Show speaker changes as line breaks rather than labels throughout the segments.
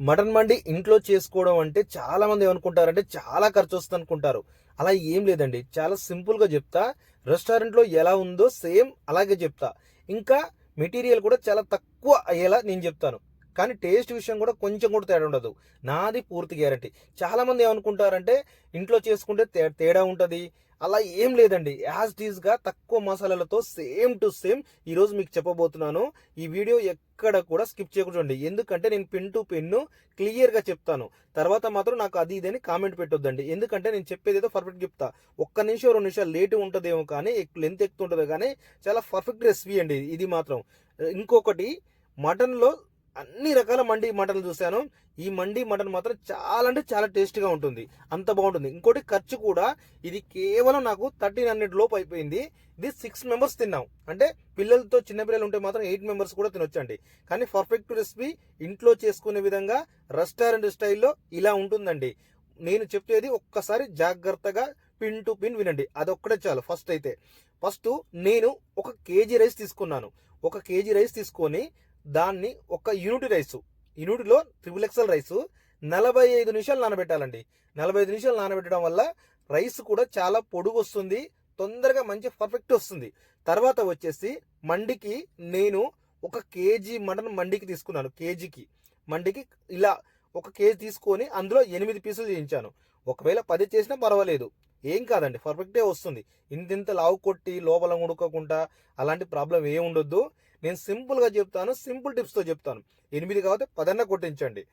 Mutton మండి ఇంట్లో చేసుకోవడం అంటే చాలా మంది ఏమనుకుంటారంటే చాలా ఖర్చు వస్తుంది అనుకుంటారు అలా ఏం లేదండి. చాలా సింపుల్గా చెప్తా. రెస్టారెంట్లో ఎలా ఉందో సేమ్ అలాగే చెప్తా. ఇంకా మెటీరియల్ కూడా చాలా తక్కువ అయ్యేలా నేను చెప్తాను. కానీ టేస్ట్ విషయం కూడా కొంచెం కూడా తేడా ఉండదు. నాది పూర్తి గ్యారంటీ. చాలామంది ఏమనుకుంటారంటే ఇంట్లో చేసుకుంటే తే- తేడా ఉంటుంది. అలా ఏం లేదండి. యాజ్ టీజ్గా తక్కువ మసాలాలతో సేమ్ టు సేమ్ ఈరోజు మీకు చెప్పబోతున్నాను. ఈ వీడియో ఎక్కడ కూడా స్కిప్ చేయకూడదండి. ఎందుకంటే నేను పెన్ టు పెన్ను క్లియర్గా చెప్తాను. తర్వాత మాత్రం నాకు అది ఇదని కామెంట్ పెట్టొద్దండి. ఎందుకంటే నేను చెప్పేది ఏదో పర్ఫెక్ట్ చెప్తా. ఒక్క నిమిషం రెండు నిమిషాలు లేట్ ఉంటుందేమో కానీ లెంత్ ఎక్కుతుంటుందో కానీ చాలా పర్ఫెక్ట్ రెసిపీ అండి ఇది మాత్రం. ఇంకొకటి మటన్లో అన్ని రకాల మండి మటన్లు చూశాను. ఈ మండి మటన్ మాత్రం చాలా అంటే చాలా టేస్టీగా ఉంటుంది. అంత బాగుంటుంది. ఇంకోటి ఖర్చు కూడా ఇది కేవలం నాకు థర్టీన్ హండ్రెడ్ లోపు అయిపోయింది. ఇది సిక్స్ మెంబర్స్ తిన్నాం. అంటే పిల్లలతో చిన్న పిల్లలు ఉంటే మాత్రం ఎయిట్ మెంబర్స్ కూడా తినొచ్చండి. కానీ పర్ఫెక్ట్ రెసిపీ ఇంట్లో చేసుకునే విధంగా రెస్టారెంట్ స్టైల్లో ఇలా ఉంటుందండి. నేను చెప్పేది ఒక్కసారి జాగ్రత్తగా పిన్ టు పిన్ వినండి. అదొక్కటే చాలు ఫస్ట్ అయితే. ఫస్ట్ నేను ఒక కేజీ రైస్ తీసుకున్నాను. ఒక కేజీ రైస్ తీసుకొని దాన్ని ఒక యూనిట్ రైస్ యూనిట్లో త్రిబుల్ ఎక్సెల్ రైస్ నలభై ఐదు నిమిషాలు నానబెట్టాలండి. నలభై ఐదు నిమిషాలు నానబెట్టడం వల్ల రైస్ కూడా చాలా పొడుగు వస్తుంది తొందరగా మంచి పర్ఫెక్ట్ వస్తుంది. తర్వాత వచ్చేసి మండికి నేను ఒక కేజీ మటన్ మండికి తీసుకున్నాను కేజీకి. మండికి ఇలా ఒక కేజీ తీసుకొని అందులో ఎనిమిది పీసులు చేయించాను. ఒకవేళ పది చేసినా పర్వాలేదు. ఏం కాదండి పర్ఫెక్టే వస్తుంది. ఇంతింత లావు కొట్టి లోపల ఉడకకుండా అలాంటి ప్రాబ్లం ఏముండొద్దు నేను సింపుల్గా చెప్తాను సింపుల్ టిప్స్తో చెప్తాను. ఎనిమిది కాబట్టి పదన్న కొట్టించండి.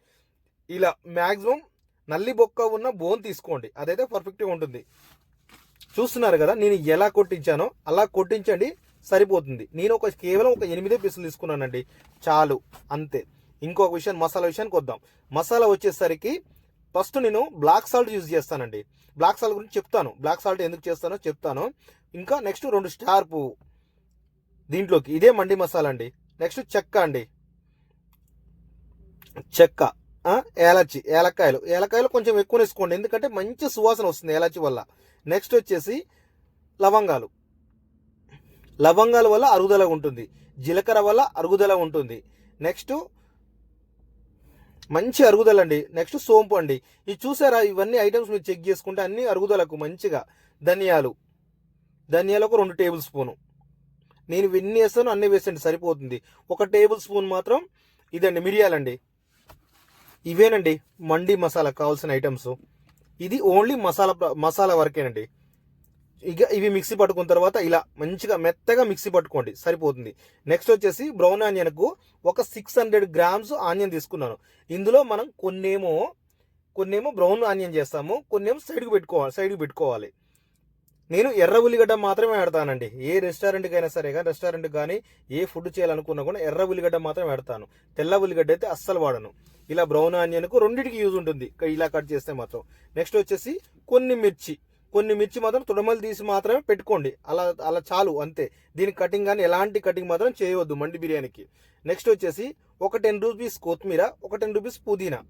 ఇలా మ్యాక్సిమం నల్లి బొక్క ఉన్న బోన్ తీసుకోండి. అదైతే పర్ఫెక్ట్గా ఉంటుంది. చూస్తున్నారు కదా నేను ఎలా కొట్టించానో అలా కొట్టించండి సరిపోతుంది. నేను ఒక కేవలం ఒక ఎనిమిదే పీసులు తీసుకున్నానండి. చాలు అంతే. ఇంకొక విషయం మసాలా విషయానికి వద్దాం. మసాలా వచ్చేసరికి ఫస్ట్ నేను బ్లాక్ సాల్ట్ యూజ్ చేస్తానండి. బ్లాక్ సాల్ట్ గురించి చెప్తాను. బ్లాక్ సాల్ట్ ఎందుకు చేస్తానో చెప్తాను. ఇంకా నెక్స్ట్ రెండు స్టార్ పువ్వు. దీంట్లోకి ఇదే మండి మసాలా అండి. నెక్స్ట్ చెక్క అండి. చెక్క ఆ, ఏలచ్చి ఏలక్కాయలు. ఏలక్కాయలు కొంచెం ఎక్కువ వేసుకోండి. ఎందుకంటే మంచి సువాసన వస్తుంది ఏలచ్చి వల్ల. నెక్స్ట్ వచ్చేసి లవంగాలు. లవంగాల వల్ల అరుగుదల ఉంటుంది. జీలకర్ర వల్ల అరుగుదల ఉంటుంది. నెక్స్ట్ మంచి అరుగుదల అండి. నెక్స్ట్ సోంపు అండి. ఇది చూసారా ఇవన్నీ ఐటమ్స్ మీరు చెక్ చేసుకుంటే అన్ని అరుగుదలకు మంచిగా ధనియాలు. ధనియాలు ఒక రెండు టేబుల్ స్పూను. నేను ఎన్ని వేస్తాను అన్నీ వేసండి సరిపోతుంది. ఒక టేబుల్ స్పూన్ మాత్రం ఇదండి మిరియాలండి. ఇవేనండి మండి మసాలా కావాల్సిన ఐటమ్స్. ఇది ఓన్లీ మసాలా మసాలా వరకేనండి. ఇక ఇవి మిక్సీ పట్టుకున్న తర్వాత ఇలా మంచిగా మెత్తగా మిక్సీ పట్టుకోండి సరిపోతుంది. నెక్స్ట్ వచ్చేసి బ్రౌన్ ఆనియన్కు ఒక సిక్స్ హండ్రెడ్ గ్రామ్స్ ఆనియన్ తీసుకున్నాను. ఇందులో మనం కొన్నేమో కొన్నేమో బ్రౌన్ ఆనియన్ చేస్తాము కొన్నేమో సైడ్కి పెట్టుకోవాలి సైడ్కి పెట్టుకోవాలి. నేను ఎర్ర ఉల్లిగడ్డ మాత్రమే పెడతానండి. ఏ రెస్టారెంట్కి అయినా సరే కానీ రెస్టారెంట్ కానీ ఏ ఫుడ్ చేయాలనుకున్నా కూడా ఎర్ర ఉల్లిగడ్డ మాత్రమే పెడతాను. తెల్ల ఉల్లిగడ్డ అయితే అస్సలు వాడను. ఇలా బ్రౌన్ ఆనియన్కు రెండింటికి యూజ్ ఉంటుంది. ఇలా కట్ చేస్తే మాత్రం. నెక్స్ట్ వచ్చేసి కొన్ని మిర్చి. కొన్ని మిర్చి మాత్రం తుడమలు తీసి మాత్రమే పెట్టుకోండి. అలా అలా చాలు అంతే. దీని కటింగ్ కానీ ఎలాంటి కటింగ్ మాత్రం చేయవద్దు మండి బిర్యానీకి. నెక్స్ట్ వచ్చేసి ఒక టెన్ రూపీస్ కొత్తిమీర ఒక టెన్ రూపీస్ పుదీనా.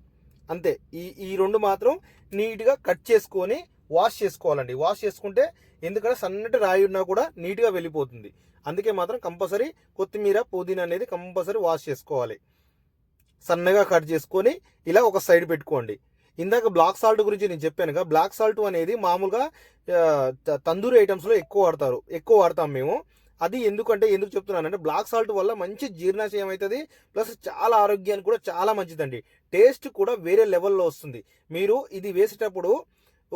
అంతే. ఈ ఈ రెండు మాత్రం నీట్గా కట్ చేసుకొని వాష్ చేసుకోవాలండి. వాష్ చేసుకుంటే ఎందుకంటే సన్నటి రాయి ఉన్నా కూడా నీట్గా వెళ్ళిపోతుంది. అందుకే మాత్రం కంపల్సరీ కొత్తిమీర పుదీనా అనేది కంపల్సరీ వాష్ చేసుకోవాలి. సన్నగా కట్ చేసుకొని ఇలా ఒక సైడ్ పెట్టుకోండి. ఇందాక బ్లాక్ సాల్ట్ గురించి నేను చెప్పానుగా బ్లాక్ సాల్ట్ అనేది మామూలుగా త- తందూరి ఐటమ్స్లో ఎక్కువ వాడతారు. ఎక్కువ వాడతాం మేము. అది ఎందుకంటే ఎందుకు చెప్తున్నానంటే బ్లాక్ సాల్ట్ వల్ల మంచి జీర్ణాశయం అవుతుంది ప్లస్ చాలా ఆరోగ్యానికి కూడా చాలా మంచిదండి. టేస్ట్ కూడా వేరే లెవెల్లో వస్తుంది. మీరు ఇది వేసేటప్పుడు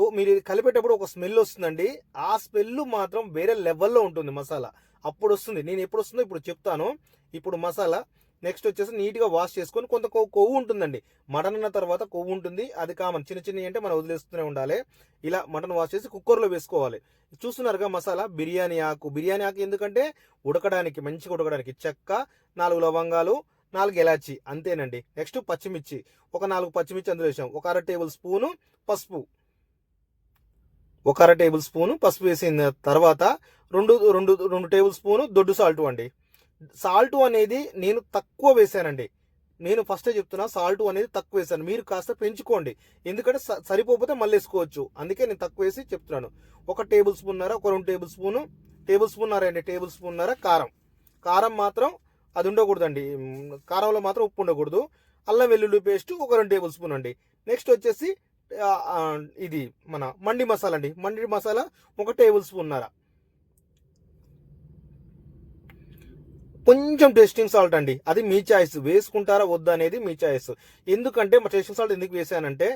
మీరు ఇది కలిపేటప్పుడు ఒక స్మెల్ వస్తుందండి. ఆ స్మెల్ మాత్రం వేరే లెవెల్లో ఉంటుంది మసాలా. అప్పుడు వస్తుంది. నేను ఎప్పుడు వస్తుందో ఇప్పుడు చెప్తాను. ఇప్పుడు మసాలా. నెక్స్ట్ వచ్చేసి నీట్గా వాష్ చేసుకొని కొంత కొవ్వు కొవ్వు ఉంటుందండి. మటన్ అన్న తర్వాత కొవ్వు ఉంటుంది. అది కామన్. చిన్న చిన్న అంటే మనం వదిలేస్తూనే ఉండాలి. ఇలా మటన్ వాష్ చేసి కుక్కర్లో వేసుకోవాలి. చూస్తున్నారుగా మసాలా? బిర్యానీ ఆకు. బిర్యానీ ఆకు ఎందుకంటే ఉడకడానికి మంచిగా ఉడకడానికి చెక్క నాలుగు లవంగాలు నాలుగు ఎలాచి అంతేనండి. నెక్స్ట్ పచ్చిమిర్చి. ఒక నాలుగు పచ్చిమిర్చి అందులో వేసాం. ఒక అర టేబుల్ స్పూను పసుపు. ఒక అర టేబుల్ స్పూను పసుపు వేసిన తర్వాత రెండు రెండు రెండు టేబుల్ స్పూను దొడ్డు సాల్ట్ అండి. సాల్ట్ అనేది నేను తక్కువ వేసానండి నేను ఫస్టే చెప్తున్నా సాల్ట్ అనేది తక్కువ వేసాను మీరు కాస్త పెంచుకోండి. ఎందుకంటే స- సరిపోకపోతే మళ్ళీ వేసుకోవచ్చు. అందుకే నేను తక్కువ వేసి చెప్తున్నాను. ఒక టేబుల్ స్పూన్ నర ఒక రెండు టేబుల్ స్పూను టేబుల్ స్పూన్ నర అండి టేబుల్ స్పూన్ నర కారం. కారం మాత్రం అది ఉండకూడదండి. కారంలో మాత్రం ఉప్పు ఉండకూడదు. అల్లం వెల్లుల్లి పేస్ట్ ఒక రెండు టేబుల్ స్పూన్ అండి. నెక్స్ట్ వచ్చేసి ఇది మన మండి మసాలా అండి. మండి మసాలా ఒక టేబుల్ స్పూన్ నర. కొంచెం టేస్టింగ్ సాల్ట్ అండి. అది మీ చాయిస్. వేసుకుంటారా వద్దా అనేది మీ చాయిస్. ఎందుకంటే మా టేస్టింగ్ సాల్ట్ ఎందుకు వేసానంటే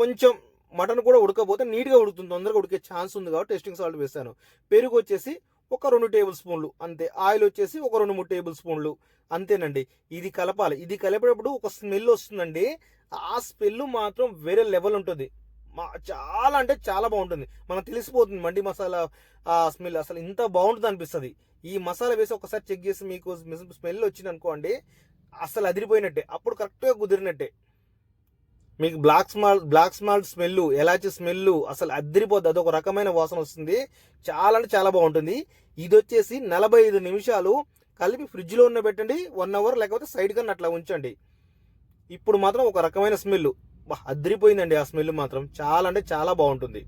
కొంచెం మటన్ కూడా ఉడకపోతే నీట్గా ఉడుకుతుంది. తొందరగా ఉడికే ఛాన్స్ ఉంది కాబట్టి టేస్టింగ్ సాల్ట్ వేసాను. పెరుగు వచ్చేసి ఒక రెండు టేబుల్ స్పూన్లు అంతే. ఆయిల్ వచ్చేసి ఒక రెండు మూడు టేబుల్ స్పూన్లు అంతేనండి. ఇది కలపాలి. ఇది కలిపేటప్పుడు ఒక స్మెల్ వస్తుందండి. ఆ స్మెల్ మాత్రం వేరే లెవెల్ ఉంటుంది. మా చాలా అంటే చాలా బాగుంటుంది. మనకు తెలిసిపోతుంది మండి మసాలా ఆ స్మెల్ అసలు ఇంత బాగుంటుంది అనిపిస్తుంది. ఈ మసాలా వేసి ఒకసారి చెక్ చేసి మీకు స్మెల్ వచ్చింది అనుకోండి అసలు అదిరిపోయినట్టే. అప్పుడు కరెక్ట్గా కుదిరినట్టే. మీకు black small black small smell elaichi smell అసలు అదిరిపోద్ది. అదొక రకమైన వాసన వస్తుంది. చాలా అంటే చాలా బాగుంటుంది. ఇది వచ్చేసి నలభై ఐదు నిమిషాలు కలిపి ఫ్రిడ్జ్లో ఉన్న పెట్టండి వన్ అవర్ లేకపోతే సైడ్ కన్నా అట్లా ఉంచండి. ఇప్పుడు మాత్రం ఒక రకమైన స్మెల్ అద్రిపోయిందండి ఆ స్మెల్ మాత్రం. చాలా అంటే చాలా బాగుంటుంది.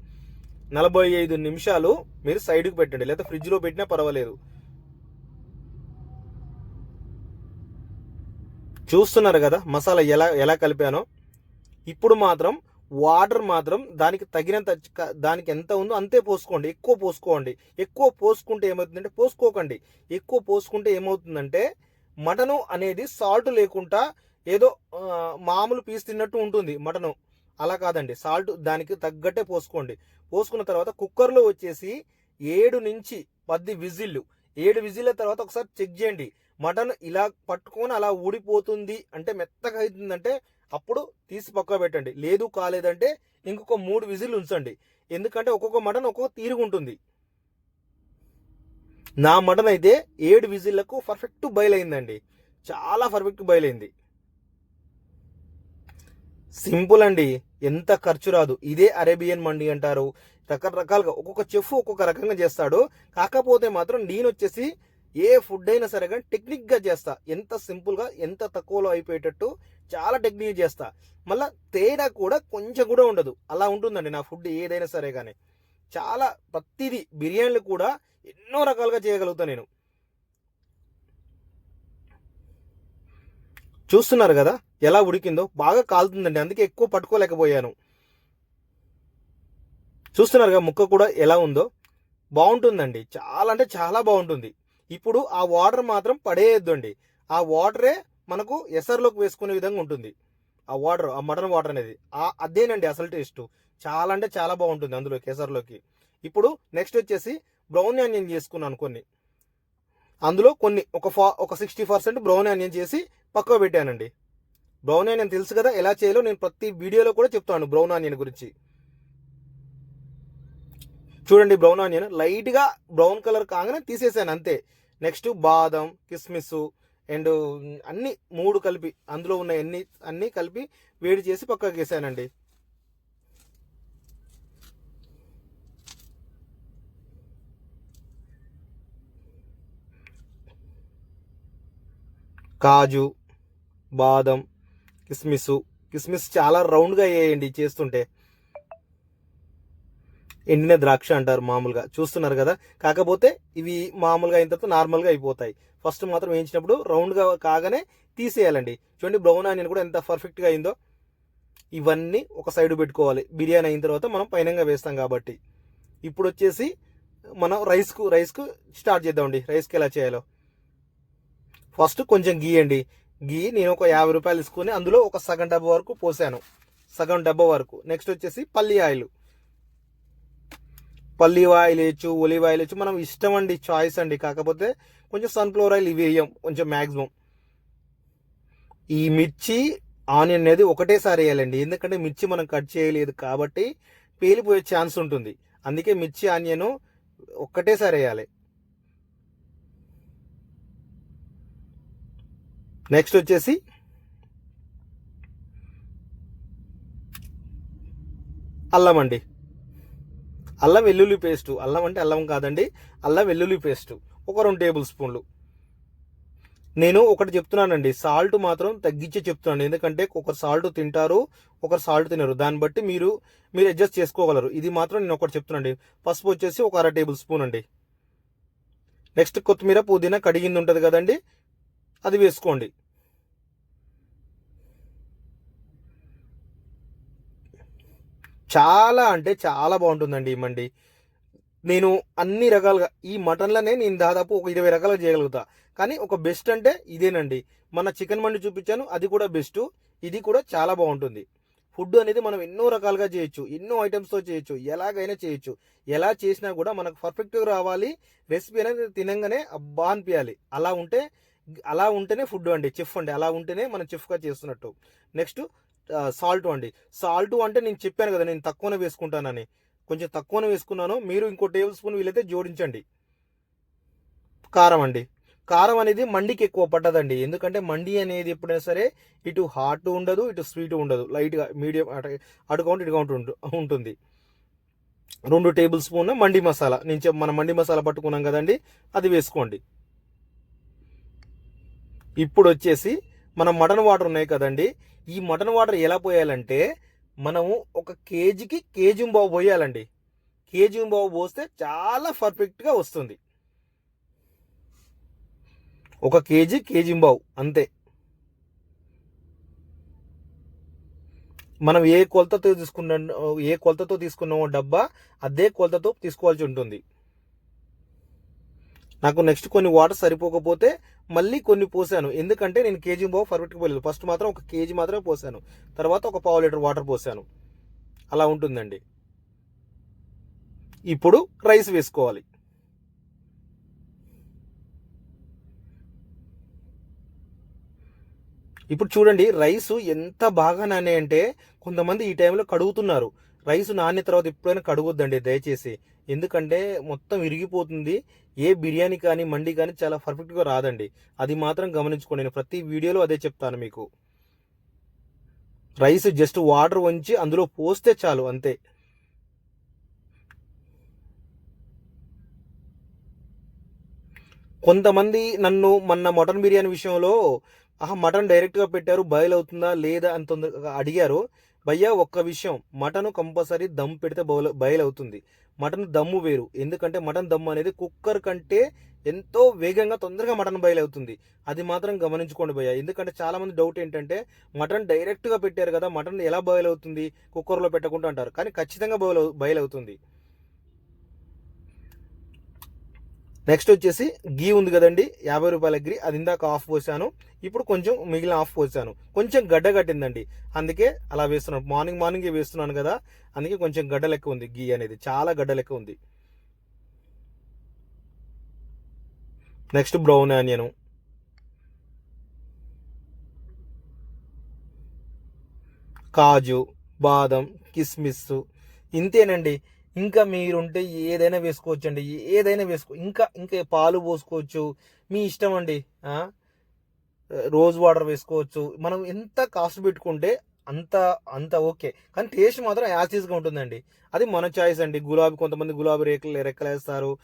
నలభై ఐదు నిమిషాలు మీరు సైడ్కి పెట్టండి లేదా ఫ్రిడ్జ్లో పెట్టినా పర్వాలేదు. చూస్తున్నారు కదా మసాలా ఎలా ఎలా కలిపానో? ఇప్పుడు మాత్రం వాటర్ మాత్రం దానికి తగినంత దానికి ఎంత ఉందో అంతే పోసుకోండి. ఎక్కువ పోసుకోండి. ఎక్కువ పోసుకుంటే ఏమవుతుందంటే పోసుకోకండి. ఎక్కువ పోసుకుంటే ఏమవుతుందంటే మటను అనేది సాల్ట్ లేకుండా ఏదో మామూలు పీస్ తిన్నట్టు ఉంటుంది మటను. అలా కాదండి. సాల్ట్ దానికి తగ్గట్టే పోసుకోండి. పోసుకున్న తర్వాత కుక్కర్లో వచ్చేసి ఏడు నుంచి పది విజిల్లు. ఏడు విజిల్ల తర్వాత ఒకసారి చెక్ చేయండి. మటన్ ఇలా పట్టుకొని అలా ఊడిపోతుంది అంటే మెత్తగా అవుతుందంటే అప్పుడు తీసి పక్క పెట్టండి. లేదు కాలేదంటే ఇంకొక మూడు విజిల్ ఉంచండి. ఎందుకంటే ఒక్కొక్క మటన్ ఒక్కొక్క తీరుగుంటుంది నా మటన్ అయితే ఏడు విజిల్లకు పర్ఫెక్ట్ బయలు అయిందండి చాలా పర్ఫెక్ట్ బయలైంది. సింపుల్ అండి. ఎంత ఖర్చు రాదు. ఇదే అరేబియన్ మండి అంటారు. రకరకాలుగా ఒక్కొక్క చెఫ్ ఒక్కొక్క రకంగా చేస్తాడు. కాకపోతే మాత్రం నేను వచ్చేసి ఏ ఫుడ్ అయినా సరే కానీ టెక్నిక్గా చేస్తా. ఎంత సింపుల్గా ఎంత తక్కువలో అయిపోయేటట్టు చాలా టెక్నిక్ చేస్తా. మళ్ళా తేడా కూడా కొంచెం కూడా ఉండదు. అలా ఉంటుందండి నా ఫుడ్ ఏదైనా సరే కానీ. చాలా ప్రతిదీ బిర్యానీలు కూడా ఎన్నో రకాలుగా చేయగలుగుతా నేను. చూస్తున్నారు కదా ఎలా ఉడికిందో? బాగా కాలుతుందండి. అందుకే ఎక్కువ పట్టుకోలేకపోయాను. చూస్తున్నారు కదా ముక్క కూడా ఎలా ఉందో? బాగుంటుందండి. చాలా అంటే చాలా బాగుంటుంది. ఇప్పుడు ఆ వాటర్ మాత్రం పడేయద్దండి. ఆ వాటరే మనకు ఎసర్లోకి వేసుకునే విధంగా ఉంటుంది. ఆ వాటర్ ఆ మటన్ వాటర్ అనేది. ఆ అదేనండి అసలు టేస్ట్ చాలా అంటే చాలా బాగుంటుంది అందులోకి ఎసర్లోకి ఇప్పుడు నెక్స్ట్ వచ్చేసి బ్రౌన్ ఆనియన్ చేసుకున్నాను కొన్ని. అందులో కొన్ని ఒక ఫా ఒక సిక్స్టీ పర్సెంట్ బ్రౌన్ ఆనియన్ చేసి పక్కకు పెట్టానండి. బ్రౌన్ ఆనియన్ తెలుసు కదా ఎలా చేయాలో నేను ప్రతి వీడియోలో కూడా చెప్తాను బ్రౌన్ ఆనియన్ గురించి. చూడండి బ్రౌన్ ఆనియన్. లైట్గా బ్రౌన్ కలర్ కాగానే తీసేసాను అంతే. నెక్స్ట్ బాదం కిస్మిస్ అండ్ అన్ని మూడు కలిపి అందులో ఉన్న ఎన్ని అన్నీ కలిపి వేడి చేసి పక్కకి వేసానండి. కాజు బాదం కిస్మిస్ కిస్మిస్ చాలా రౌండ్గా వేయండి చేస్తుంటే. ఎండిన ద్రాక్ష అంటారు మామూలుగా. చూస్తున్నారు కదా? కాకపోతే ఇవి మామూలుగా అయిన తర్వాత నార్మల్గా అయిపోతాయి. ఫస్ట్ మాత్రం వేయించినప్పుడు రౌండ్గా కాగానే తీసేయాలండి. చూడండి బ్రౌన్ ఆనియన్ కూడా ఎంత పర్ఫెక్ట్గా అయిందో. ఇవన్నీ ఒక సైడ్ పెట్టుకోవాలి. బిర్యానీ అయిన తర్వాత మనం పైనంగా వేస్తాం కాబట్టి. ఇప్పుడు వచ్చేసి మనం రైస్కు రైస్కు స్టార్ట్ చేద్దామండి. రైస్కి ఎలా చేయాలో. ఫస్ట్ కొంచెం గీ అండి. గీ నేను ఒక యాభై రూపాయలు తీసుకొని అందులో ఒక సగం డబ్బా వరకు పోసాను. సగం డబ్బా వరకు. నెక్స్ట్ వచ్చేసి పల్లి ఆయిల్. పల్లి ఆయిల్ వేయచ్చు ఒలివ్ ఆయిల్ వేయచ్చు మనం ఇష్టం అండి చాయిస్ అండి. కాకపోతే కొంచెం సన్ఫ్లవర్ ఆయిల్ ఇవి వేయం కొంచెం మ్యాక్సిమం ఈ మిర్చి ఆనియన్ అనేది ఒకటేసారి వేయాలండి. ఎందుకంటే మిర్చి మనం కట్ చేయలేదు కాబట్టి పేలిపోయే ఛాన్స్ ఉంటుంది. అందుకే మిర్చి ఆనియన్ ఒక్కటేసారి వేయాలి. నెక్స్ట్ వచ్చేసి అల్లం అండి. అల్లం వెల్లుల్లి పేస్ట్. అల్లం అంటే అల్లం కాదండి అల్లం వెల్లుల్లి పేస్ట్. ఒక రెండు టేబుల్ స్పూన్లు. నేను ఒకటి చెప్తున్నానండి సాల్ట్ మాత్రం తగ్గించి చెప్తున్నాను. ఎందుకంటే ఒకరు సాల్ట్ తింటారు ఒకరు సాల్ట్ తినరు. దాన్ని బట్టి మీరు మీరు అడ్జస్ట్ చేసుకోగలరు. ఇది మాత్రం నేను ఒకటి చెప్తున్నానండి పసుపు వచ్చేసి ఒక అర టేబుల్ స్పూన్ అండి. నెక్స్ట్ కొత్తిమీర పుదీనా కడిగింది ఉంటుంది కదండి అది వేసుకోండి. చాలా అంటే చాలా బాగుంటుందండి ఈ మండి. నేను అన్ని రకాలుగా ఈ మటన్లనే నేను దాదాపు ఒక ఇరవై రకాలుగా చేయగలుగుతా. కానీ ఒక బెస్ట్ అంటే ఇదేనండి. మన చికెన్ మండి చూపించాను అది కూడా బెస్ట్. ఇది కూడా చాలా బాగుంటుంది. ఫుడ్ అనేది మనం ఎన్నో రకాలుగా చేయొచ్చు ఎన్నో ఐటమ్స్తో చేయొచ్చు ఎలాగైనా చేయొచ్చు. ఎలా చేసినా కూడా మనకు పర్ఫెక్ట్గా రావాలి రెసిపీ అనేది తినంగానే అబ్బా అనిపించాలి అలా ఉంటే అలా ఉంటేనే ఫుడ్ అండి చెఫ్ అండి. అలా ఉంటేనే మనం చెఫ్గా చేస్తున్నట్టు. నెక్స్ట్ సాల్ట్ అండి. సాల్ట్ అంటే నేను చెప్పాను కదా నేను తక్కువనే వేసుకుంటానని. కొంచెం తక్కువనే వేసుకున్నాను. మీరు ఇంకో టేబుల్ స్పూన్ వీలైతే జోడించండి. కారం అండి. కారం అనేది మండికి ఎక్కువ పట్టదండి ఎందుకంటే మండి అనేది ఎప్పుడైనా సరే ఇటు హాట్ ఉండదు ఇటు స్వీట్ ఉండదు. లైట్గా మీడియం అటు కౌంట్ ఇటు కౌంట్ ఉంటు- ఉంటుంది. రెండు టేబుల్ స్పూన్ మండి మసాలా. నేను చెప్ మన మండి మసాలా పట్టుకున్నాం కదండి అది వేసుకోండి. ఇప్పుడు వచ్చేసి మన మటన్ వాటర్ ఉన్నాయి కదండి ఈ మటన్ వాటర్ ఎలా పోయాలంటే మనము ఒక కేజీకి కేజీ బావు పోయాలండి. కేజీ బావు పోస్తే చాలా పర్ఫెక్ట్గా వస్తుంది. ఒక కేజీ కేజీ బావు అంతే. మనం ఏ కొలతతో తీసుకున్న ఏ కొలతతో తీసుకున్నామో డబ్బా అదే కొలతతో తీసుకోవాల్సి ఉంటుంది. నాకు నెక్స్ట్ కొన్ని వాటర్ సరిపోకపోతే మళ్ళీ కొన్ని పోసాను. ఎందుకంటే నేను కేజీ బాబు పర్ఫెక్ట్గా పోలేదు ఫస్ట్ మాత్రం ఒక కేజీ మాత్రమే పోసాను. తర్వాత ఒక పావు లీటర్ వాటర్ పోసాను. అలా ఉంటుందండి. ఇప్పుడు రైస్ వేసుకోవాలి. ఇప్పుడు చూడండి రైస్ ఎంత బాగా నానే అంటే కొంతమంది ఈ టైంలో కడుగుతున్నారు. రైస్ నానే తర్వాత ఎప్పుడైనా కడుగొద్దండి దయచేసి. ఎందుకంటే మొత్తం విరిగిపోతుంది. ఏ బిర్యానీ కానీ మండి కానీ చాలా పర్ఫెక్ట్గా రాదండి. అది మాత్రం గమనించుకోండి. నేను ప్రతి వీడియోలో అదే చెప్తాను మీకు. రైస్ జస్ట్ వాటర్ వంచి అందులో పోస్తే చాలు అంతే. కొంతమంది నన్ను మొన్న మటన్ బిర్యానీ విషయంలో ఆహా మటన్ డైరెక్ట్గా పెట్టారు బాయిల్ అవుతుందా లేదా అని తొందరగా అడిగారు. భయ్యా ఒక్క విషయం. మటన్ కంపల్సరీ దమ్ పెడితే బయలు బాయిల్ అవుతుంది మటన్ దమ్ము వేరు. ఎందుకంటే మటన్ దమ్ము అనేది కుక్కర్ కంటే ఎంతో వేగంగా తొందరగా మటన్ బయలు అవుతుంది అది మాత్రం గమనించుకోండి భయ్య. ఎందుకంటే చాలా మంది డౌట్ ఏంటంటే మటన్ డైరెక్ట్గా పెట్టారు కదా మటన్ ఎలా బాయిల్ అవుతుంది కుక్కర్లో పెట్టకుండా అంటారు. కానీ ఖచ్చితంగా బయలు బయలు అవుతుంది నెక్స్ట్ వచ్చేసి గీ ఉంది కదండి యాభై రూపాయల గీ. అది ఇందాక ఆఫ్ పోసాను. ఇప్పుడు కొంచెం మిగిలిన ఆఫ్ పోసాను. కొంచెం గడ్డ కట్టిందండి. అందుకే అలా వేస్తున్నాను. మార్నింగ్ మార్నింగే వేస్తున్నాను కదా అందుకే కొంచెం గడ్డ లెక్క ఉంది గీ అనేది. చాలా గడ్డ లెక్క ఉంది. Next brown onion. కాజు బాదం కిస్మిస్. ఇంతేనండి. ఇంకా మీరుంటే ఏదైనా వేసుకోవచ్చు అండి ఏదైనా వేసుకో ఇంకా ఇంకా పాలు పోసుకోవచ్చు. మీ ఇష్టం అండి రోజ్ వాటర్ వేసుకోవచ్చు. మనం ఎంత కాస్ట్ పెట్టుకుంటే అంత అంత ఓకే. కానీ టేస్ట్ మాత్రం యాసిడ్గా ఉంటుందండి. అది మన చాయిస్ అండి. గులాబీ కొంతమంది గులాబీ రేకులు రెక్కలేస్తారు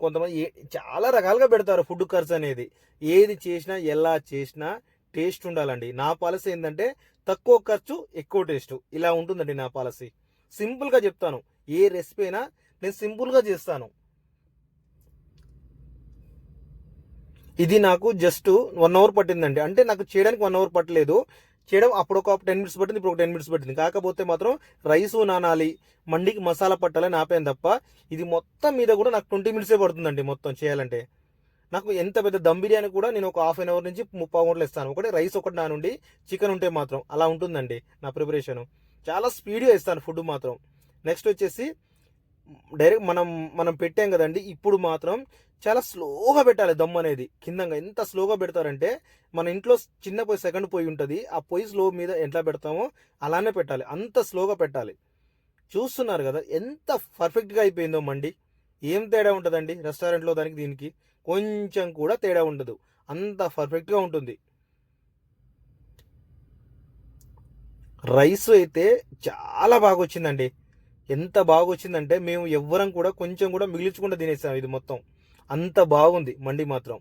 కొంతమంది ఏ- చాలా రకాలుగా పెడతారు ఫుడ్ ఖర్చు అనేది. ఏది చేసినా ఎలా చేసినా టేస్ట్ ఉండాలండి. నా పాలసీ ఏంటంటే తక్కువ ఖర్చు ఎక్కువ టేస్ట్. ఇలా ఉంటుందండి నా పాలసీ. సింపుల్గా చెప్తాను. ఏ రెసిపీ అయినా నేను సింపుల్గా చేస్తాను. ఇది నాకు జస్ట్ వన్ అవర్ పట్టిందండి. అంటే నాకు చేయడానికి వన్ అవర్ పట్టలేదు. చేయడం అప్పుడు ఒక టెన్ మినిట్స్ పట్టింది ఇప్పుడు ఒక టెన్ మినిట్స్ పట్టింది. కాకపోతే మాత్రం రైసు నానాలి మండికి మసాలా పట్టాలని ఆపాను తప్ప ఇది మొత్తం మీద కూడా నాకు ట్వంటీ మినిట్సే పడుతుందండి మొత్తం చేయాలంటే. నాకు ఎంత పెద్ద దమ్ బిర్యానీ కూడా నేను ఒక హాఫ్ అన్ అవర్ నుంచి ముప్పై గంటలు ఇస్తాను ఒకటి రైస్ ఒకటి నా నుండి చికెన్ ఉంటే మాత్రం అలా ఉంటుందండి నా ప్రిపరేషన్ చాలా స్పీడ్గా ఇస్తాను ఫుడ్ మాత్రం. నెక్స్ట్ వచ్చేసి డైరెక్ట్ మనం మనం పెట్టాం కదండి ఇప్పుడు మాత్రం చాలా స్లోగా పెట్టాలి దమ్ అనేది. కిందంగా ఎంత స్లోగా పెడతారంటే మన ఇంట్లో చిన్న పొయ్యి సెకండ్ పొయ్యి ఉంటుంది ఆ పొయ్యి స్లో మీద ఎట్లా పెడతామో అలానే పెట్టాలి. అంత స్లోగా పెట్టాలి. చూస్తున్నారు కదా ఎంత పర్ఫెక్ట్గా అయిపోయిందో మండి. ఏం తేడా ఉంటుందండి రెస్టారెంట్లో దానికి దీనికి? కొంచెం కూడా తేడా ఉండదు. అంత పర్ఫెక్ట్గా ఉంటుంది. రైస్ అయితే చాలా బాగా వచ్చిందండి. ఎంత బాగా వచ్చిందంటే మేము ఎవ్వరం కూడా కొంచెం కూడా మిగిల్చకుండా తినేసాం ఇది మొత్తం. అంత బాగుంది మండి మాత్రం.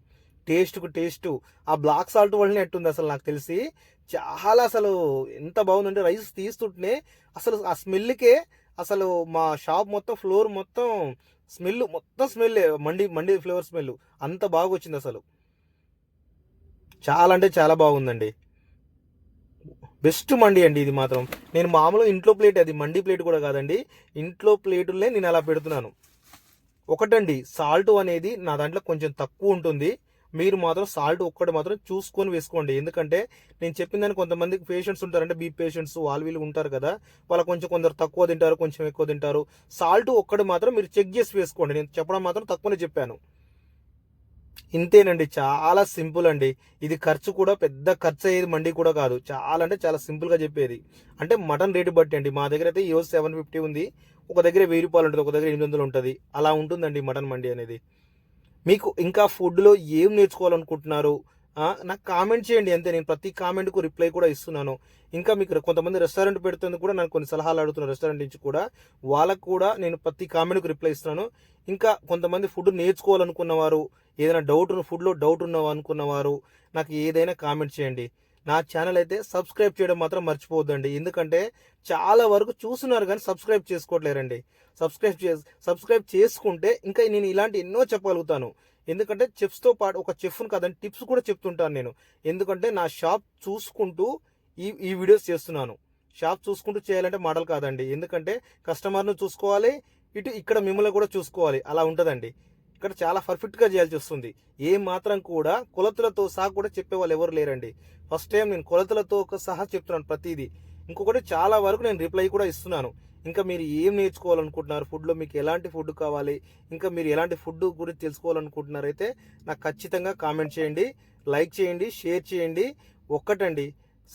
టేస్ట్కు టేస్ట్. ఆ బ్లాక్ సాల్ట్ వల్లనే ఎట్టుంది అసలు నాకు తెలిసి? చాలా అసలు ఎంత బాగుందంటే రైస్ తీస్తుంటేనే అసలు ఆ స్మెల్కే అసలు మా షాప్ మొత్తం ఫ్లోర్ మొత్తం స్మెల్ మొత్తం smell mandi mandi flavour smell. అంత బాగా వచ్చింది అసలు. చాలా అంటే చాలా బాగుందండి. బెస్ట్ మండి అండి ఇది మాత్రం. నేను మామూలుగా ఇంట్లో ప్లేట్ అది మండి ప్లేట్ కూడా కాదండి. ఇంట్లో ప్లేటులనే నేను అలా పెడుతున్నాను. ఒకటండి సాల్ట్ అనేది నా దాంట్లో కొంచెం తక్కువ ఉంటుంది. మీరు మాత్రం సాల్ట్ ఒక్కటి మాత్రం చూసుకొని వేసుకోండి. ఎందుకంటే నేను చెప్పిన దాన్ని కొంతమంది పేషెంట్స్ ఉంటారంటే బీ పేషెంట్స్ వాళ్ళు వీళ్ళు ఉంటారు కదా. వాళ్ళు కొంచెం కొందరు తక్కువ తింటారు కొంచెం ఎక్కువ తింటారు. సాల్ట్ ఒక్కటి మాత్రం మీరు చెక్ చేసి వేసుకోండి. నేను చెప్పడం మాత్రం తక్కువనే చెప్పాను. ఇంతేనండి. చాలా సింపుల్ అండి. ఇది ఖర్చు కూడా పెద్ద ఖర్చు అయ్యేది మండి కూడా కాదు. చాలా అంటే చాలా సింపుల్గా చెప్పేది. అంటే మటన్ రేటు బట్టి అండి. మా దగ్గర అయితే ఈ రోజు సెవెన్ ఫిఫ్టీ ఉంది. ఒక దగ్గర వెయ్యి రూపాయలు ఉంటుంది ఒక దగ్గర ఎనిమిది వందలు ఉంటుంది. అలా ఉంటుందండి మటన్ మండి అనేది. మీకు ఇంకా ఫుడ్లో ఏం నేర్చుకోవాలనుకుంటున్నారు? నాకు కామెంట్ చేయండి అంతే. నేను ప్రతి కామెంట్కు రిప్లై కూడా ఇస్తున్నాను. ఇంకా మీకు కొంతమంది రెస్టారెంట్ పెడుతుంది కూడా నాకు కొన్ని సలహాలు అడుగుతున్న రెస్టారెంట్ నుంచి కూడా వాళ్ళకు కూడా నేను ప్రతి కామెంట్కు రిప్లై ఇస్తున్నాను. ఇంకా కొంతమంది ఫుడ్ నేర్చుకోవాలనుకున్న వారు ఏదైనా డౌట్ ఫుడ్లో డౌట్ ఉన్న అనుకున్నవారు నాకు ఏదైనా కామెంట్ చేయండి. నా ఛానల్ అయితే సబ్స్క్రైబ్ చేయడం మాత్రం మర్చిపోవద్దండి. ఎందుకంటే చాలా వరకు చూస్తున్నారు కానీ సబ్స్క్రైబ్ చేసుకోవట్లేరండి. సబ్స్క్రైబ్ చే సబ్స్క్రైబ్ చేసుకుంటే ఇంకా నేను ఇలాంటి ఎన్నో చెప్పగలుగుతాను. ఎందుకంటే చెఫ్స్తో పాటు ఒక చెఫ్ను కాదని టిప్స్ కూడా చెప్తుంటాను నేను. ఎందుకంటే నా షాప్ చూసుకుంటూ ఈ ఈ వీడియోస్ చేస్తున్నాను. షాప్ చూసుకుంటూ చేయాలంటే మోడల్ కాదండి. ఎందుకంటే కస్టమర్ను చూసుకోవాలి ఇటు ఇక్కడ మిమ్మల్ని కూడా చూసుకోవాలి. అలా ఉంటుందండి. ఇక్కడ చాలా పర్ఫెక్ట్గా చేయాల్సి వస్తుంది. ఏ మాత్రం కూడా కొలతలతో సహా కూడా చెప్పే వాళ్ళు ఎవరు లేరండి. ఫస్ట్ టైం నేను కొలతలతో సహా చెప్తున్నాను ప్రతిదీ. ఇంకొకటి చాలా వరకు నేను రిప్లై కూడా ఇస్తున్నాను. ఇంకా మీరు ఏం నేర్చుకోవాలనుకుంటున్నారు? ఫుడ్లో మీకు ఎలాంటి ఫుడ్ కావాలి? ఇంకా మీరు ఎలాంటి ఫుడ్ గురించి తెలుసుకోవాలనుకుంటున్నారైతే నాకు ఖచ్చితంగా కామెంట్ చేయండి లైక్ చేయండి షేర్ చేయండి. ఒక్కటండి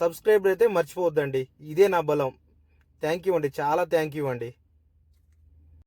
సబ్స్క్రైబ్ అయితే మర్చిపోవద్దండి. ఇదే నా బలం. థ్యాంక్ యూ అండి. చాలా థ్యాంక్ యూ అండి.